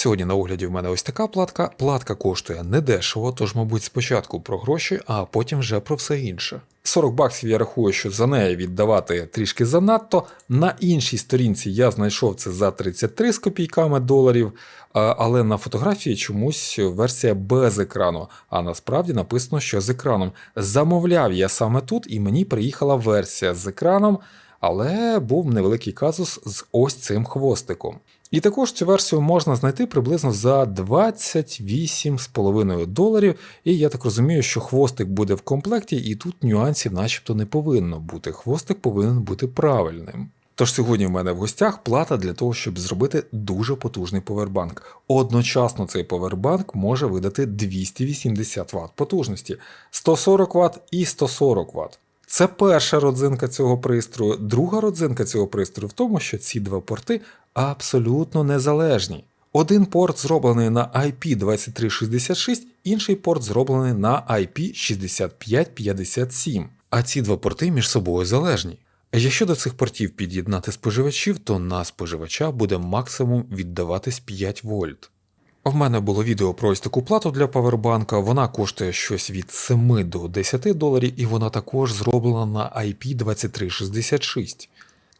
Сьогодні на огляді в мене ось така платка. Платка коштує недешево, тож, мабуть, спочатку про гроші, а потім вже про все інше. 40 баксів я рахую, що за неї віддавати трішки занадто. На іншій сторінці я знайшов це за 33 з копійками доларів, але на фотографії чомусь версія без екрану, а насправді написано, що з екраном. Замовляв я саме тут, і мені приїхала версія з екраном, але був невеликий казус з ось цим хвостиком. І також цю версію можна знайти приблизно за 28,5 доларів. І я так розумію, що хвостик буде в комплекті, і тут нюансів начебто не повинно бути. Хвостик повинен бути правильним. Тож сьогодні в мене в гостях плата для того, щоб зробити дуже потужний повербанк. Одночасно цей повербанк може видати 280 Вт потужності, 140 Вт і 140 Вт. Це перша родзинка цього пристрою. Друга родзинка цього пристрою в тому, що ці два порти абсолютно незалежні. Один порт зроблений на IP2366, інший порт зроблений на IP6557. А ці два порти між собою залежні. Якщо до цих портів під'єднати споживачів, то на споживача буде максимум віддаватись 5 вольт. В мене було відео про ось таку плату для павербанка, вона коштує щось від 7 до 10 доларів, і вона також зроблена на IP2366.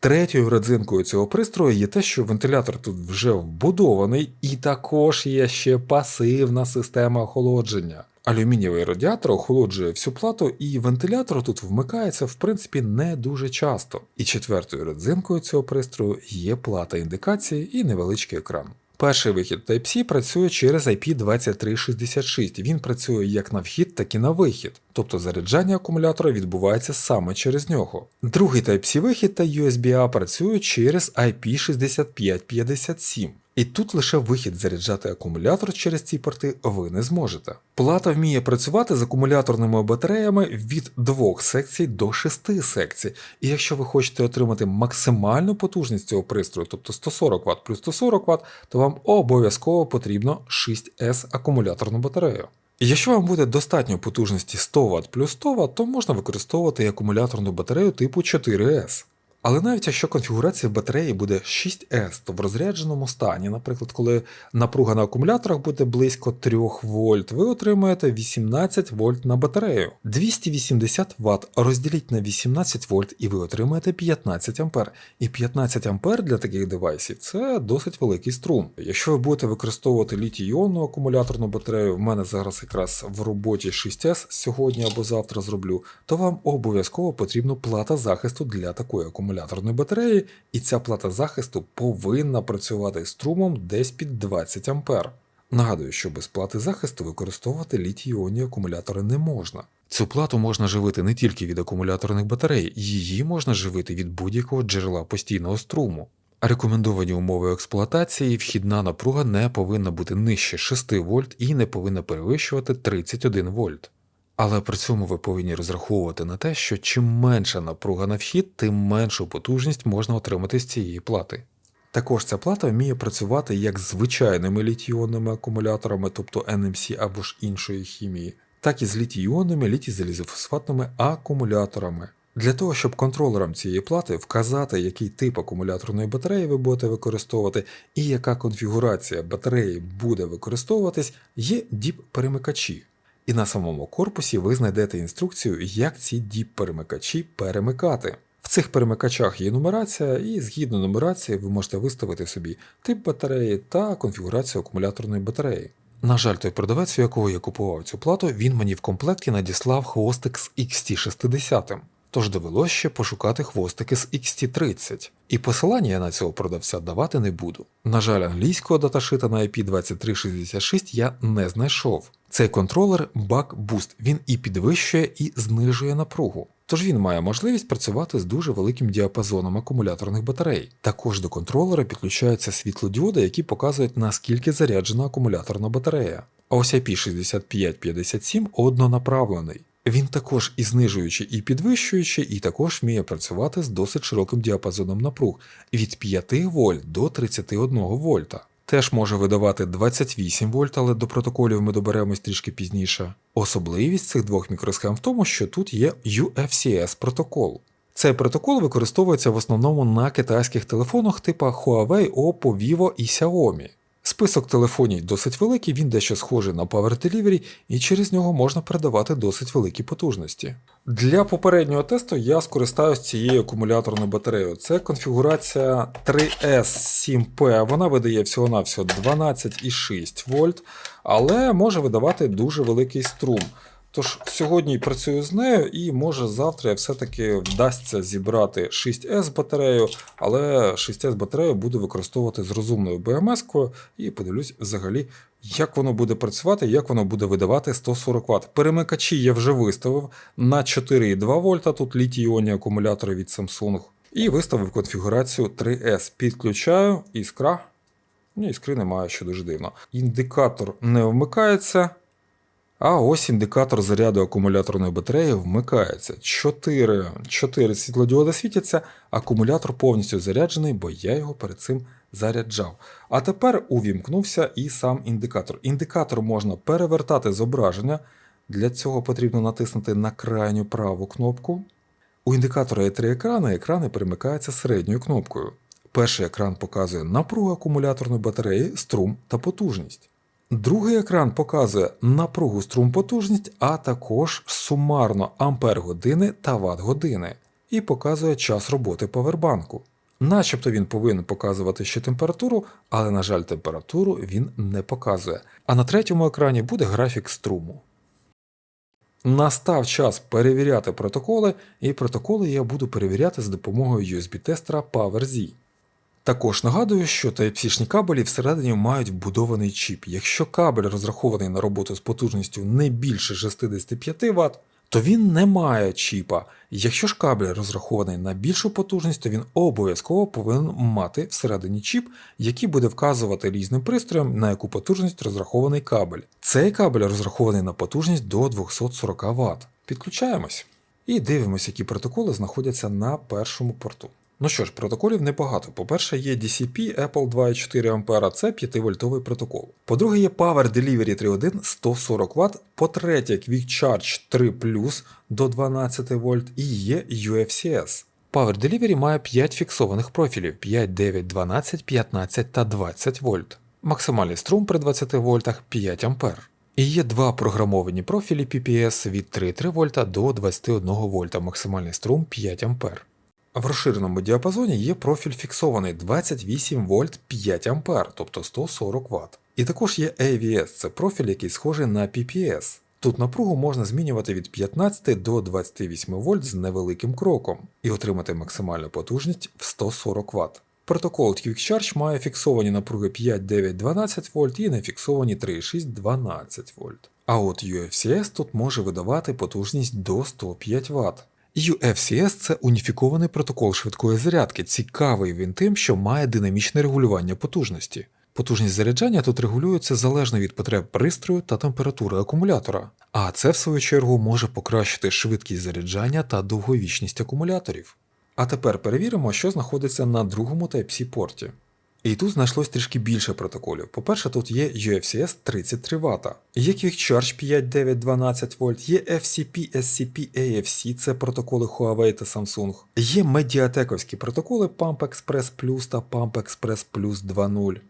Третьою родзинкою цього пристрою є те, що вентилятор тут вже вбудований, і також є ще пасивна система охолодження. Алюмінієвий радіатор охолоджує всю плату, і вентилятор тут вмикається в принципі не дуже часто. І четвертою родзинкою цього пристрою є плата індикації і невеличкий екран. Перший вихід Type-C працює через IP2366. Він працює як на вхід, так і на вихід, тобто заряджання акумулятора відбувається саме через нього. Другий Type-C вихід та USB-A працюють через IP6557. І тут лише вихід заряджати акумулятор через ці порти ви не зможете. Плата вміє працювати з акумуляторними батареями від двох секцій до шести секцій. І якщо ви хочете отримати максимальну потужність цього пристрою, тобто 140 Вт плюс 140 Вт, то вам обов'язково потрібно 6С акумуляторну батарею. Якщо вам буде достатньо потужності 100 Вт плюс 100 Вт, то можна використовувати і акумуляторну батарею типу 4С. Але навіть якщо конфігурація батареї буде 6С, то в розрядженому стані, наприклад, коли напруга на акумуляторах буде близько 3 вольт, ви отримаєте 18 вольт на батарею. 280 Вт розділіть на 18 вольт і ви отримаєте 15 ампер. І 15 ампер для таких девайсів це досить великий струм. Якщо ви будете використовувати літій-іонну акумуляторну батарею, в мене зараз якраз в роботі 6С сьогодні або завтра зроблю, то вам обов'язково потрібна плата захисту для такої акумуляторної батареї, і ця плата захисту повинна працювати струмом десь під 20 ампер. Нагадую, що без плати захисту використовувати літій-іонні акумулятори не можна. Цю плату можна живити не тільки від акумуляторних батарей, її можна живити від будь-якого джерела постійного струму. Рекомендовані умови експлуатації вхідна напруга не повинна бути нижче 6 вольт і не повинна перевищувати 31 вольт. Але при цьому ви повинні розраховувати на те, що чим менша напруга на вхід, тим меншу потужність можна отримати з цієї плати. Також ця плата вміє працювати як з звичайними літій-іонними акумуляторами, тобто NMC або ж іншої хімії, так і з літій-іонними літій-залізофосфатними акумуляторами. Для того, щоб контролерам цієї плати вказати, який тип акумуляторної батареї ви будете використовувати і яка конфігурація батареї буде використовуватись, є діп-перемикачі. І на самому корпусі ви знайдете інструкцію, як ці діп-перемикачі перемикати. В цих перемикачах є нумерація, і згідно нумерації ви можете виставити собі тип батареї та конфігурацію акумуляторної батареї. На жаль, той продавець, у якого я купував цю плату, він мені в комплекті надіслав хвостик з XT60. Тож довелося ще пошукати хвостики з XT30. І посилання я на цього продавця давати не буду. На жаль, англійського даташита на IP2366 я не знайшов. Цей контролер Buck Boost, він і підвищує, і знижує напругу. Тож він має можливість працювати з дуже великим діапазоном акумуляторних батарей. Також до контролера підключаються світлодіоди, які показують наскільки заряджена акумуляторна батарея. А ось IP6557 однонаправлений. Він також і знижуючий, і підвищуючий, і також вміє працювати з досить широким діапазоном напруг від 5 вольт до 31 вольта. Теж може видавати 28 вольт, але до протоколів ми доберемось трішки пізніше. Особливість цих двох мікросхем в тому, що тут є UFCS протокол. Цей протокол використовується в основному на китайських телефонах типу Huawei, Oppo, Vivo і Xiaomi. Список телефонів досить великий, він дещо схожий на Power Delivery, і через нього можна передавати досить великі потужності. Для попереднього тесту я скористаюсь цією акумуляторною батареєю. Це конфігурація 3S7P. Вона видає всього-навсього 12,6 вольт, але може видавати дуже великий струм. Тож сьогодні працюю з нею, і може завтра все-таки вдасться зібрати 6С батарею, але 6С батарею буду використовувати з розумною БМС-кою і подивлюсь взагалі, як воно буде працювати, як воно буде видавати 140 Вт. Перемикачі я вже виставив на 4,2 вольта, тут літій іонні акумулятори від Samsung. І виставив конфігурацію 3S. Підключаю іскра. Ні, іскри немає, що дуже дивно. Індикатор не вмикається. А ось індикатор заряду акумуляторної батареї вмикається. 4, 4 світлодіоди світяться, акумулятор повністю заряджений, бо я його перед цим заряджав. А тепер увімкнувся і сам індикатор. Індикатор можна перевертати зображення. Для цього потрібно натиснути на крайню праву кнопку. У індикатора є три екрани, екрани перемикаються середньою кнопкою. Перший екран показує напругу акумуляторної батареї, струм та потужність. Другий екран показує напругу струм потужність, а також сумарно ампер години та ватт години і показує час роботи павербанку. Начебто він повинен показувати ще температуру, але, на жаль, температуру він не показує. А на третьому екрані буде графік струму. Настав час перевіряти протоколи, і протоколи я буду перевіряти з допомогою USB-тестера PowerZ. Також нагадую, що Type-C кабелі всередині мають вбудований чіп. Якщо кабель розрахований на роботу з потужністю не більше 65 Вт, то він не має чіпа. Якщо ж кабель розрахований на більшу потужність, то він обов'язково повинен мати всередині чіп, який буде вказувати різним пристроям, на яку потужність розрахований кабель. Цей кабель розрахований на потужність до 240 Вт. Підключаємось і дивимося, які протоколи знаходяться на першому порту. Ну що ж, протоколів небагато. По-перше, є DCP Apple 2,4 А, це 5-вольтовий протокол. По-друге, є Power Delivery 3.1 140 Вт. По-третє, Quick Charge 3 до 12 вольт і є UFCS. Power Delivery має 5 фіксованих профілів 5, 9, 12, 15 та 20 вольт. Максимальний струм при 20 вольтах 5 А. І є два програмовані профілі PPS від 3,3 вольта до 21 вольта, максимальний струм 5 А. В розширеному діапазоні є профіль фіксований 28 вольт 5 А, тобто 140 Вт. І також є AVS, це профіль, який схожий на PPS. Тут напругу можна змінювати від 15 до 28 вольт з невеликим кроком і отримати максимальну потужність в 140 Вт. Протокол Quick має фіксовані напруги 5, 9, 12 вольт і нефіксовані 3,6 12 вольт. А от UFCS тут може видавати потужність до 105 Вт. UFCS це уніфікований протокол швидкої зарядки, цікавий він тим, що має динамічне регулювання потужності. Потужність заряджання тут регулюється залежно від потреб пристрою та температури акумулятора, а це в свою чергу може покращити швидкість заряджання та довговічність акумуляторів. А тепер перевіримо, що знаходиться на другому Type-C порті. І тут знайшлось трішки більше протоколів. По-перше, тут є UFCS 33 Вт, є Quick Charge 5, 9, 12 вольт, є FCP, SCP, AFC, це протоколи Huawei та Samsung. Є медіатековські протоколи Pump Express Plus та Pump Express Plus 2.0.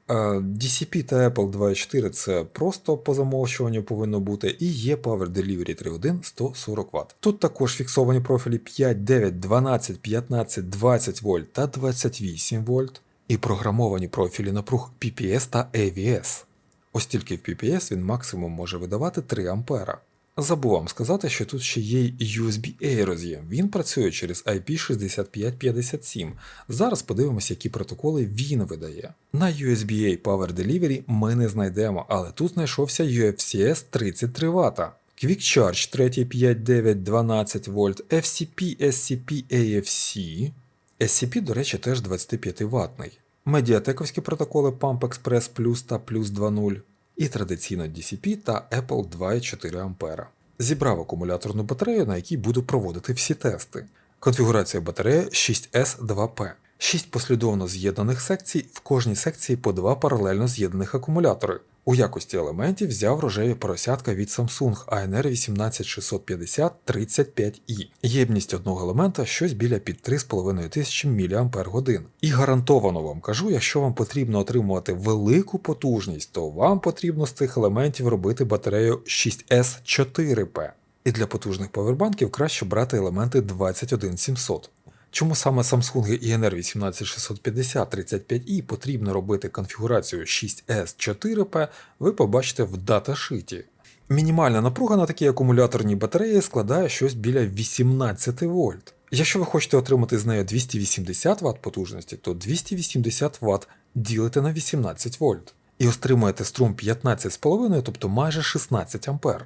DCP та Apple 2.4 це просто по замовчуванню повинно бути. І є Power Delivery 3.1 140 Вт. Тут також фіксовані профілі 5, 9, 12, 15, 20 вольт та 28 вольт і програмовані профілі напруг PPS та AVS. Ось тільки в PPS він максимум може видавати 3 А. Забув вам сказати, що тут ще є USB-A роз'єм. Він працює через IP6557. Зараз подивимося, які протоколи він видає. На USB-A Power Delivery ми не знайдемо, але тут знайшовся UFCS 33 Вт. Quick Charge 3, 5, 9, 12 вольт, FCP, SCP, AFC. SCP, до речі, теж 25 ватний. Медіатековські протоколи Pump Express Plus та Plus 2.0 і традиційно DCP та Apple 2,4 А. Зібрав акумуляторну батарею, на якій буду проводити всі тести. Конфігурація батареї 6S2P. 6 послідовно з'єднаних секцій, в кожній секції по два паралельно з'єднаних акумулятори. У якості елементів взяв рожеві поросятка від Samsung ANR 18650 35i. Ємність одного елемента щось біля під 3500 мАч. І гарантовано вам кажу, якщо вам потрібно отримувати велику потужність, то вам потрібно з цих елементів робити батарею 6S4P. І для потужних павербанків краще брати елементи 21700. Чому саме Samsung INR 18650 35i потрібно робити конфігурацію 6S4P, ви побачите в даташиті. Мінімальна напруга на такій акумуляторній батареї складає щось біля 18 вольт. Якщо ви хочете отримати з нею 280 Вт потужності, то 280 Вт ділите на 18 вольт. І отримаєте струм 15,5, тобто майже 16 А.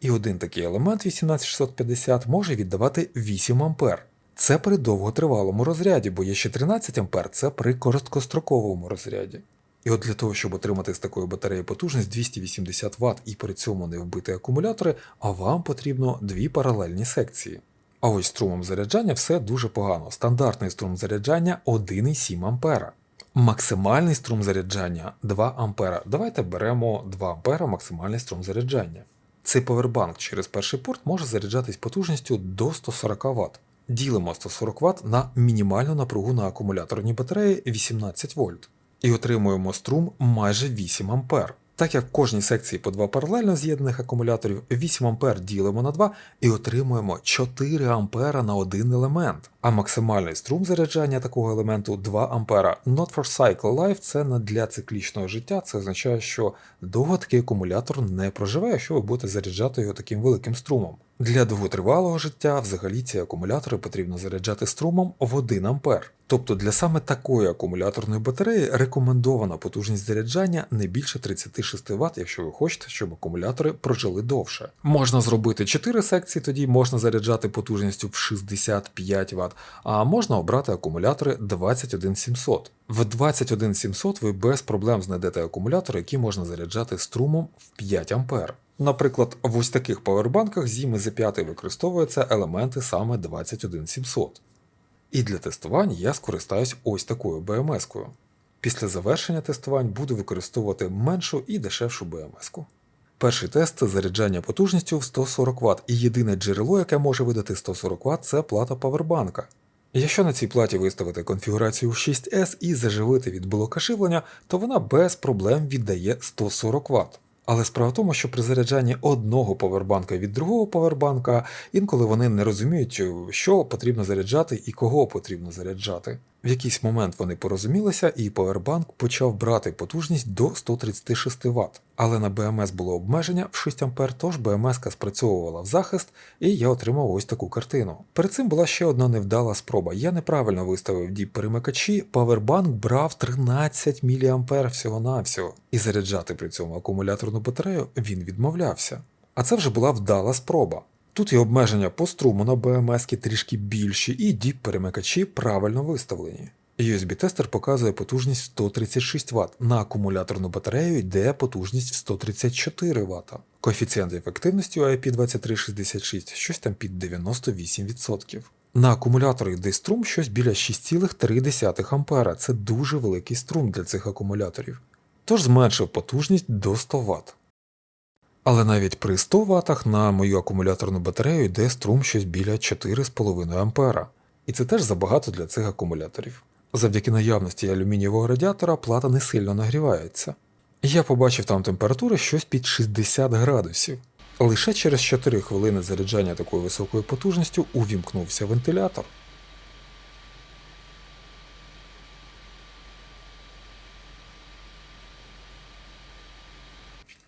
І один такий елемент 18650 може віддавати 8 А. Це при довготривалому розряді, бо є ще 13 А це при короткостроковому розряді. І от для того, щоб отримати з такої батареї потужність 280 Вт і при цьому не вбити акумулятори, а вам потрібно дві паралельні секції. А ось струмом заряджання все дуже погано. Стандартний струм заряджання 1,7 А. Максимальний струм заряджання 2 А. Давайте беремо 2 А максимальний струм заряджання. Цей повербанк через перший порт може заряджатись потужністю до 140 Вт. Ділимо 140 Вт на мінімальну напругу на акумуляторній батареї 18 вольт і отримуємо струм майже 8 А. Так як в кожній секції по два паралельно з'єднаних акумуляторів 8 А ділимо на 2 і отримуємо 4 А на один елемент. А максимальний струм заряджання такого елементу 2 А. Not for cycle life це не для циклічного життя. Це означає, що довго такий акумулятор не проживе, якщо ви будете заряджати його таким великим струмом. Для довготривалого життя взагалі ці акумулятори потрібно заряджати струмом в 1 А. Тобто для саме такої акумуляторної батареї рекомендована потужність заряджання не більше 36 Вт, якщо ви хочете, щоб акумулятори прожили довше. Можна зробити 4 секції, тоді можна заряджати потужністю в 65 Вт, а можна обрати акумулятори 21700. В 21700 ви без проблем знайдете акумулятори, які можна заряджати струмом в 5 А. Наприклад, в ось таких павербанках Zima Z5 використовуються елементи саме 21700. І для тестувань я скористаюсь ось такою BMS-кою. Після завершення тестувань буду використовувати меншу і дешевшу BMS-ку. Перший тест це заряджання потужністю в 140 Вт, і єдине джерело, яке може видати 140 Вт, це плата павербанка. Якщо на цій платі виставити конфігурацію 6S і заживити від блока живлення, то вона без проблем віддає 140 Вт. Але справа в тому, що при заряджанні одного повербанка від другого повербанка інколи вони не розуміють, що потрібно заряджати і кого потрібно заряджати. В якийсь момент вони порозумілися, і повербанк почав брати потужність до 136 Вт. Але на BMS було обмеження в 6 А, тож BMS спрацьовувала в захист, і я отримав ось таку картину. Перед цим була ще одна невдала спроба. Я неправильно виставив діп перемикачі, павербанк брав 13 мА всього-навсього, і заряджати при цьому акумуляторну батарею він відмовлявся. А це вже була вдала спроба. Тут і обмеження по струму на BMS трішки більші, і діп перемикачі правильно виставлені. USB-тестер показує потужність 136 Вт. На акумуляторну батарею йде потужність в 134 Вт. Коефіцієнт ефективності у IP2366 щось там під 98%. На акумулятор йде струм щось біля 6,3 А. Це дуже великий струм для цих акумуляторів. Тож зменшив потужність до 100 Вт. Але навіть при 100 Вт на мою акумуляторну батарею йде струм щось біля 4,5 А. І це теж забагато для цих акумуляторів. Завдяки наявності алюмінієвого радіатора плата не сильно нагрівається. Я побачив там температури щось під 60 градусів. Лише через 4 хвилини заряджання такою високою потужністю увімкнувся вентилятор.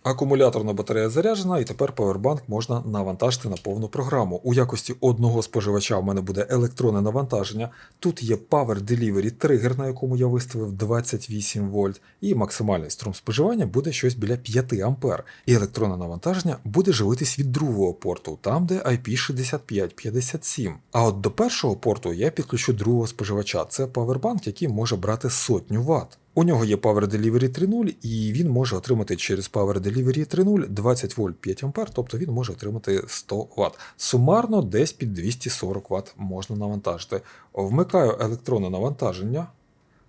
Акумуляторна батарея заряджена, і тепер павербанк можна навантажити на повну програму. У якості одного споживача в мене буде електронне навантаження. Тут є Power Delivery тригер, на якому я виставив 28 вольт, і максимальний струм споживання буде щось біля 5 ампер. І електронне навантаження буде живитись від другого порту, там де IP6557. А от до першого порту я підключу другого споживача. Це павербанк, який може брати сотню Вт. У нього є Power Delivery 3.0 і він може отримати через Power Delivery 3.0 20 вольт 5 А, тобто він може отримати 100 Вт. Сумарно десь під 240 Вт можна навантажити. Вмикаю електронне навантаження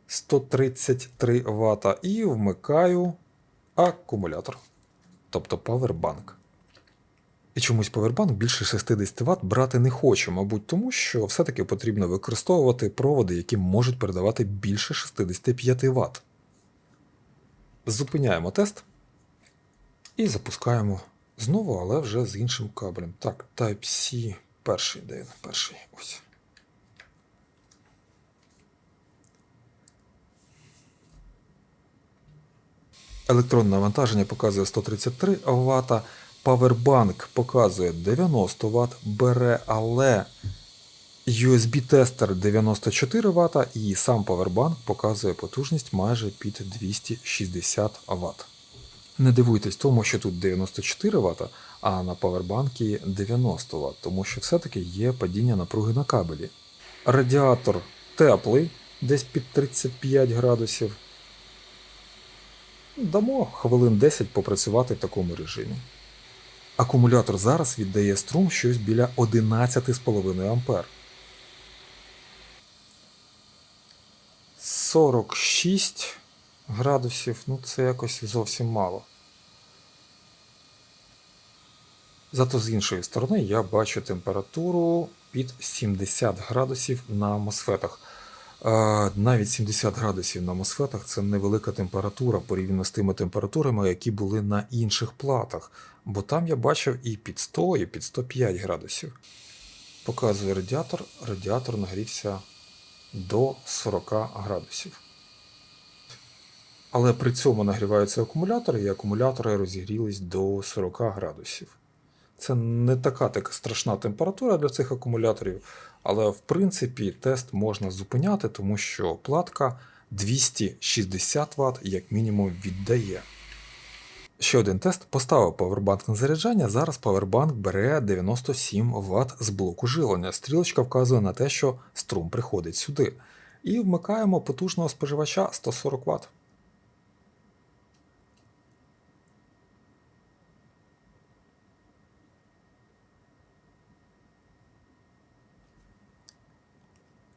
133 Вт і вмикаю акумулятор, тобто павербанк. І чомусь павербанк більше 60 Вт брати не хоче, мабуть, тому що все-таки потрібно використовувати проводи, які можуть передавати більше 65 Вт. Зупиняємо тест і запускаємо знову, але вже з іншим кабелем. Так, Type-C перший, де він? Перший. Ось. Електронне навантаження показує 133 Вт, Powerbank показує 90 Вт, бере, але USB-тестер 94 Вт і сам Powerbank показує потужність майже під 260 Вт. Не дивуйтесь тому, що тут 94 Вт, а на павербанкі 90 Вт, тому що все-таки є падіння напруги на кабелі. Радіатор теплий, десь під 35 градусів. Дамо хвилин 10 попрацювати в такому режимі. Акумулятор зараз віддає струм щось біля 11,5 А. 46 градусів, ну це якось зовсім мало. Зато з іншої сторони я бачу температуру під 70 градусів на мосфетах. Навіть 70 градусів на мосфетах це невелика температура порівняно з тими температурами, які були на інших платах. Бо там я бачив і під 100, і під 105 градусів. Показує радіатор, радіатор нагрівся до 40 градусів. Але при цьому нагріваються акумулятори, і акумулятори розігрілись до 40 градусів. Це не така така страшна температура для цих акумуляторів, але в принципі тест можна зупиняти, тому що платка 260 Вт як мінімум віддає. Ще один тест поставив павербанк на заряджання. Зараз павербанк бере 97 Вт з блоку жилення. Стрілочка вказує на те, що струм приходить сюди. І вмикаємо потужного споживача 140 Вт.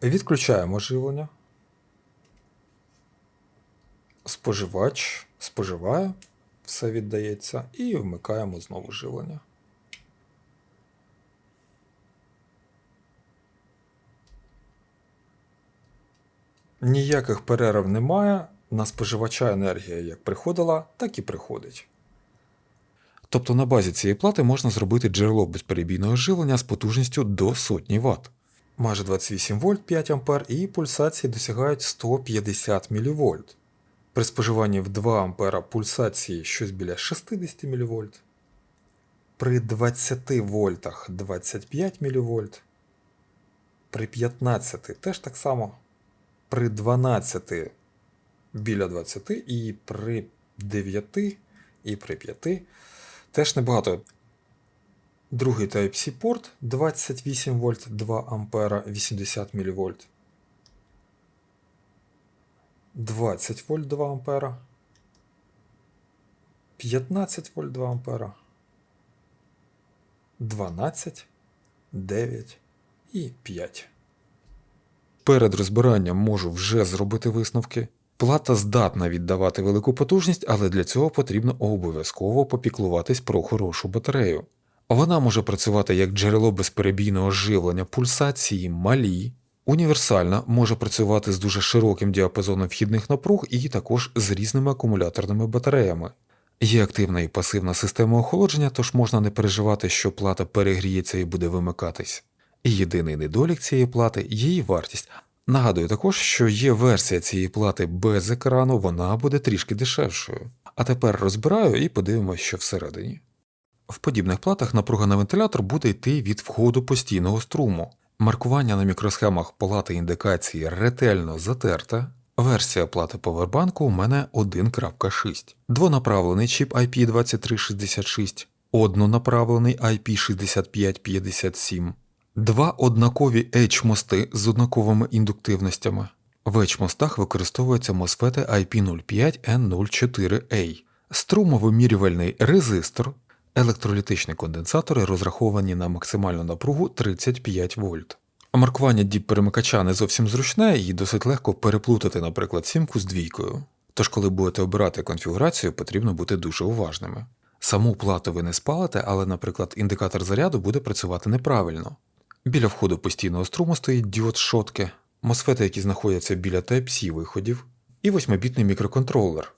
Відключаємо живлення. Споживач споживає, все віддається, і вмикаємо знову живлення. Ніяких перерв немає. На споживача енергія як приходила, так і приходить. Тобто на базі цієї плати можна зробити джерело безперебійного живлення з потужністю до сотні Вт. Майже 28 вольт 5 А і пульсації досягають 150 мВ. При споживанні в 2 А пульсації щось біля 60 мВ. При 20 вольтах 25 мВ. При 15 теж так само. При 12 біля 20 і при 9 і при 5 теж небагато. Другий Type-C порт 28 вольт 2 ампера 80 мВ. 20 вольт 2 ампера. 15 вольт 2 ампера. 12, 9 і 5. Перед розбиранням можу вже зробити висновки. Плата здатна віддавати велику потужність, але для цього потрібно обов'язково попіклуватись про хорошу батарею. Вона може працювати як джерело безперебійного живлення пульсації малі, універсальна може працювати з дуже широким діапазоном вхідних напруг і також з різними акумуляторними батареями. Є активна і пасивна система охолодження, тож можна не переживати, що плата перегріється і буде вимикатись. Єдиний недолік цієї плати її вартість. Нагадую також, що є версія цієї плати без екрану, вона буде трішки дешевшою. А тепер розбираю і подивимося, що всередині. В подібних платах напруга на вентилятор буде йти від входу постійного струму. Маркування на мікросхемах плати індикації ретельно затерте. Версія плати повербанку у мене 1.6. Двонаправлений чіп IP2366, однонаправлений IP6557, два однакові H-мости з однаковими індуктивностями. В H-мостах використовуються мосфети IP05N04A, струмовимірювальний резистор, електролітичні конденсатори розраховані на максимальну напругу 35 вольт. Маркування діп перемикача не зовсім зручне і досить легко переплутати, наприклад, сімку з двійкою. Тож, коли будете обирати конфігурацію, потрібно бути дуже уважними. Саму плату ви не спалите, але, наприклад, індикатор заряду буде працювати неправильно. Біля входу постійного струму стоїть діод шотки, мосфети, які знаходяться біля Type-C виходів, і 8-бітний мікроконтролер.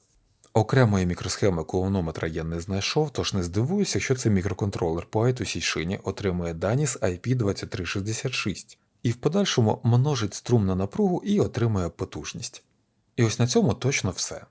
Окремої мікросхеми колонометра я не знайшов, тож не здивуюся, якщо цей мікроконтролер по I2C шині отримує дані з IP2366 і в подальшому множить струм на напругу і отримує потужність. І ось на цьому точно все.